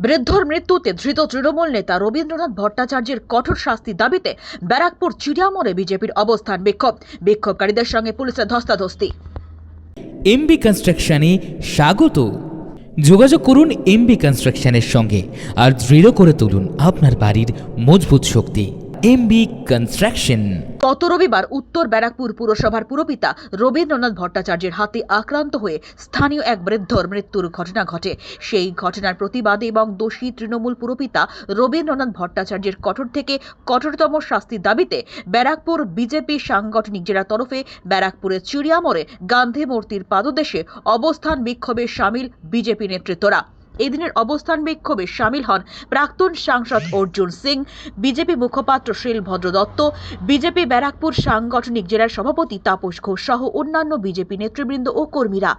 বৃদ্ধর মৃত্যুতে ধৃত তৃণমূল নেতা রবীন্দ্রনাথ ভট্টাচার্যের কঠোর শাস্তি দাবিতে ব্যারাকপুর চিড়িয়ামোড়ে বিজেপির অবস্থান বিক্ষোভ। বিক্ষোভকারীদের সঙ্গে পুলিশের ধস্তাধস্তি। এমবি কনস্ট্রাকশনে স্বাগত। যোগাযোগ করুন এমবি কনস্ট্রাকশনের সঙ্গে আর দৃঢ় করে তুলুন আপনার বাড়ির মজবুত শক্তি। MB construction. গত রবিবার উত্তর ব্যারাকপুর পুরসভার পুরপিতা রবীন্দ্রনাথ ভট্টাচার্যের হাতে আক্রান্ত হয়ে স্থানীয় এক বৃদ্ধর মৃত্যুর ঘটনা ঘটে। সেই ঘটনার প্রতিবাদে এবং দোষী তৃণমূল পুরপিতা রবীন্দ্রনাথ ভট্টাচার্যের কঠোর থেকে কঠোরতম শাস্তির দাবিতে ব্যারাকপুর বিজেপি সাংগঠনিক জেলার তরফে ব্যারাকপুরের চিড়িয়ামোড়ে গান্ধী মূর্তির পাদদেশে অবস্থান বিক্ষোভে সামিল বিজেপি নেতৃত্বরা। এদিনের অবস্থান বিক্ষোভে সামিল হন প্রাক্তন সাংসদ অর্জুন সিং, বিজেপি মুখপাত্র শিলভদ্র দত্ত বিজেপি ব্যারাকপুর সাংগঠনিক জেলার সভাপতি তাপস ঘোষ সহ অন্যান্য বিজেপি নেতৃবৃন্দ ও কর্মীরা।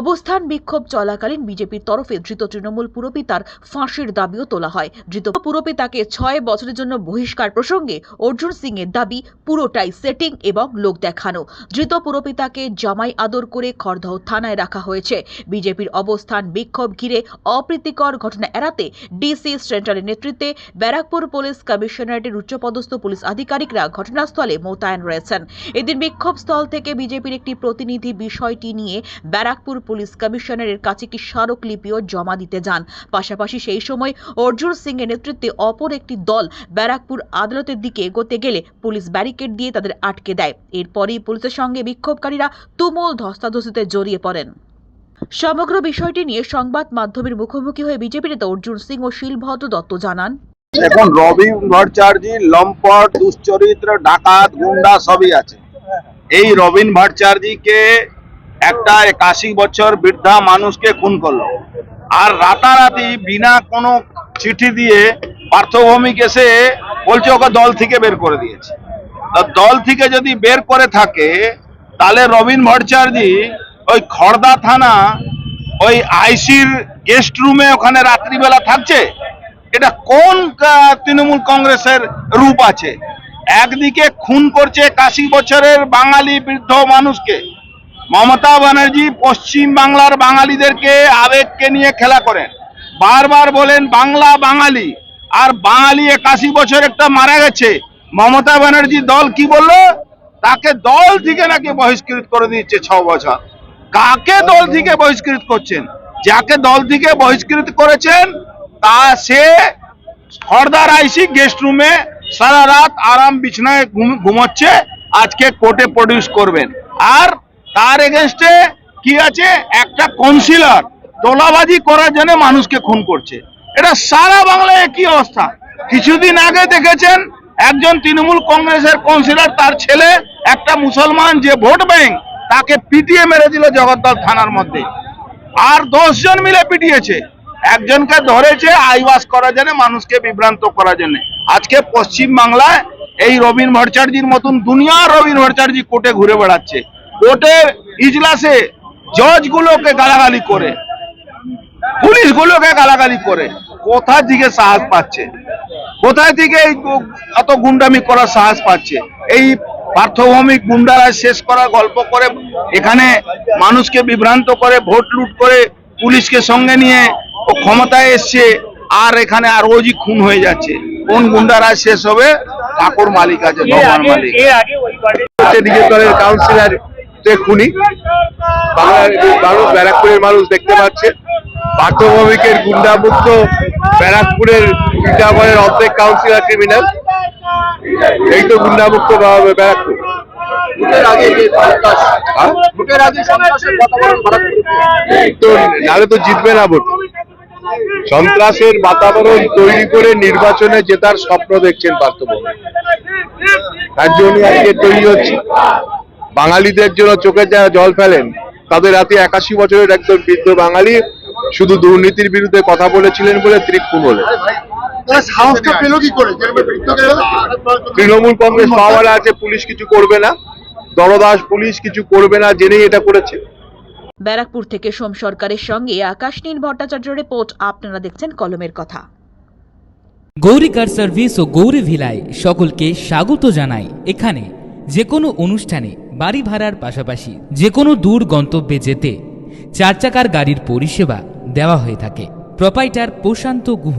অবস্থান বিক্ষোভ চলাকালীন বিজেপির তরফে ধৃত তৃণমূল পুরপিতার ফাঁসির দাবিও তোলা হয়। ধৃত পুরপিতাকে ছয় বছরের জন্য বহিষ্কার প্রসঙ্গে অর্জুন সিং এর দাবি পুরোটাই সেটিং এবং লোক দেখানো। ধৃত পুরপিতাকে জামাই আদর করে খড়দহ থানায় রাখা হয়েছে। বিজেপির অবস্থান বিক্ষোভ ঘিরে অপ্রীতিকর ঘটনা এড়াতে ডিসি সেন্ট্রালের নেতৃত্বে ব্যারাকপুর পুলিশ কমিশনারেটের উচ্চপদস্থ পুলিশ আধিকারিকরা ঘটনাস্থলে মোতায়েন রয়েছেন। এদিন বিক্ষোভ স্থল থেকে বিজেপির একটি প্রতিনিধি বিষয়টি নিয়ে ব্যারাকপুর পুলিশ কমিশনারের কাছে একটি স্মারকলিপিও জমা দিতে যান। পাশাপাশি সেই সময় অর্জুন সিং এর নেতৃত্বে অপর একটি দল ব্যারাকপুর আদালতের দিকে এগোতে গেলে পুলিশ ব্যারিকেড দিয়ে তাদের আটকে দেয়। এরপরই পুলিশের সঙ্গে বিক্ষোভকারীরা তুমুল ধস্তাধস্তিতে জড়িয়ে পড়েন। সমগ্র বিষয়টি নিয়ে সংবাদ মাধ্যমের মুখোমুখি হয়ে বিজেপি নেতা অর্জুন সিং ও শিলভদ্র দত্ত জানান। এখন রবি ভট্টাচার্য, লম্পট, দুশ্চরিত্র, ডাকাত, গুন্ডা সবই আছে। এই রবিন ভট্টাচার্যকে একটা একাশি বছর বৃদ্ধা মানুষকে খুন করল। আর রাতারাতি বিনা কোনো চিঠি দিয়ে পার্থভৌমিক এসে বলছে, ওকে দল থেকে বের করে দিয়েছে। দল থেকে যদি বের করে থাকে, তাহলে রবিন ভট্টাচার্য ওই খড়দা থানা, ওই আইসির গেস্ট রুমে ওখানে রাত্রিবেলা থাকছে? এটা কোন তৃণমূল কংগ্রেসের রূপ আছে? একদিকে খুন করছে কাশি বছরের বাঙালি বৃদ্ধ মানুষকে। মমতা ব্যানার্জি পশ্চিম বাংলার বাঙালিদেরকে, আবেগকে নিয়ে খেলা করেন। বারবার বলেন, বাংলা বাঙালি। আর বাঙালি একাশি বছর একটা মারা গেছে। মমতা ব্যানার্জি দল কি বলল? তাকে দল থেকে নাকি বহিষ্কৃত করে দিচ্ছে ছ বছর। কাকে দল থেকে বহিষ্কৃত করছেন? যাকে দল থেকে বহিষ্কৃত করেছেন, তা সে খড়দার আইসি গেস্ট রুমে সারা রাত আরাম বিছনায় ঘুম- ঘুমোচ্ছে, আজকে কোর্টে প্রডিউস করবেন। আর তার এগেনস্টে কি আছে? একটা কাউন্সিলর তোলাবাজি করার জন্য মানুষকে খুন করছে। এটা সারা বাংলায় একই অবস্থা। কিছুদিন আগে দেখেছেন, একজন তৃণমূল কংগ্রেসের কাউন্সিলর তার ছেলে, একটা মুসলমান যে ভোট ব্যাংক তাকে পিটিয়ে মেরে দিল জগদ্দল থানার মধ্যে। আর দশ জন মিলে পিটিয়েছে। একজনকে ধরেছে আইওয়াস করার জন্য, মানুষকে বিভ্রান্ত করার জন্য। আজকে পশ্চিম বাংলায় এই রবীন ভট্টাচার্যির মতন দুনিয়ার রবীন ভট্টাচার্য কোর্টে ঘুরে বেড়াচ্ছে। কোর্টের ইজলাসে জজগুলোকে গালাগালি করে। পুলিশগুলোকে গালাগালি করে। কোথা থেকে সাহস পাচ্ছে? কোথায় থেকে এই এত গুন্ডামি করার সাহস পাচ্ছে? এই পার্থভৌমিক গুন্ডারা শেষ করার গল্প করে এখানে মানুষকে বিভ্রান্ত করে ভোট লুট করে পুলিশকে সঙ্গে নিয়ে ও ক্ষমতায় এসছে আর এখানে আর রোজই খুন হয়ে যাচ্ছে। কোন গুন্ডারা শেষ হবে? ঠাকুর মালিক আছে ভগবান মালিক। নিজের দলের কাউন্সিলর খুনি। বাংলার মানুষ ব্যারাকপুরের মানুষ দেখতে পাচ্ছে। পার্থভৌমিকের গুন্ডামুক্ত ব্যারাকপুরের অর্ধেক কাউন্সিলর ক্রিমিনাল এই তো গুন্ডামুক্ত বা- ব্যারাকপুর। হ্যাঁ? তো নাহলে তো জিতবে না ভোট। সন্ত্রাসের বাতাবরণ তৈরি করে নির্বাচনে জেতার স্বপ্ন দেখছেন পার্থভৌমিক তার জন্য আজকে তৈরি হচ্ছে। বাঙালিদের জন্য চোখে যারা জল ফেলেন তাদের রাতে একাশি বছরের একজন বৃদ্ধ বাঙালি শুধু দুর্নীতির বিরুদ্ধে কথা বলেছিলেন বলে তিনি খুন হলেন তারা সাহসটা পেল কি করে? তৃণমূল কংগ্রেস পাওয়ার আছে পুলিশ কিছু করবে না। দলদাস পুলিশ কিছু করবে না জেনেই এটা করেছে। ব্যারাকপুর থেকে সোম সরকারের সঙ্গে আকাশ নীল ভট্টাচার্য রিপোর্ট আপনারা দেখছেন কলমের কথা। গৌরী কার সার্ভিস ও গৌরী ভিলায় সকলকে স্বাগত জানাই। এখানে যে কোনো অনুষ্ঠানে বাড়ি ভাড়ার পাশাপাশি যে কোনো দূর গন্তব্যে যেতে চার চাকার গাড়ির পরিষেবা দেওয়া হয়ে থাকে। Proprietor Prashanta Guha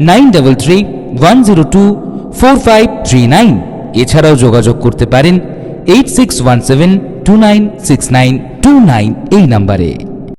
nine double three one zero two four five three nine এছাড়াও যোগাযোগ করতে পারেন eight six one seven two nine six nine two nine এই নাম্বারে।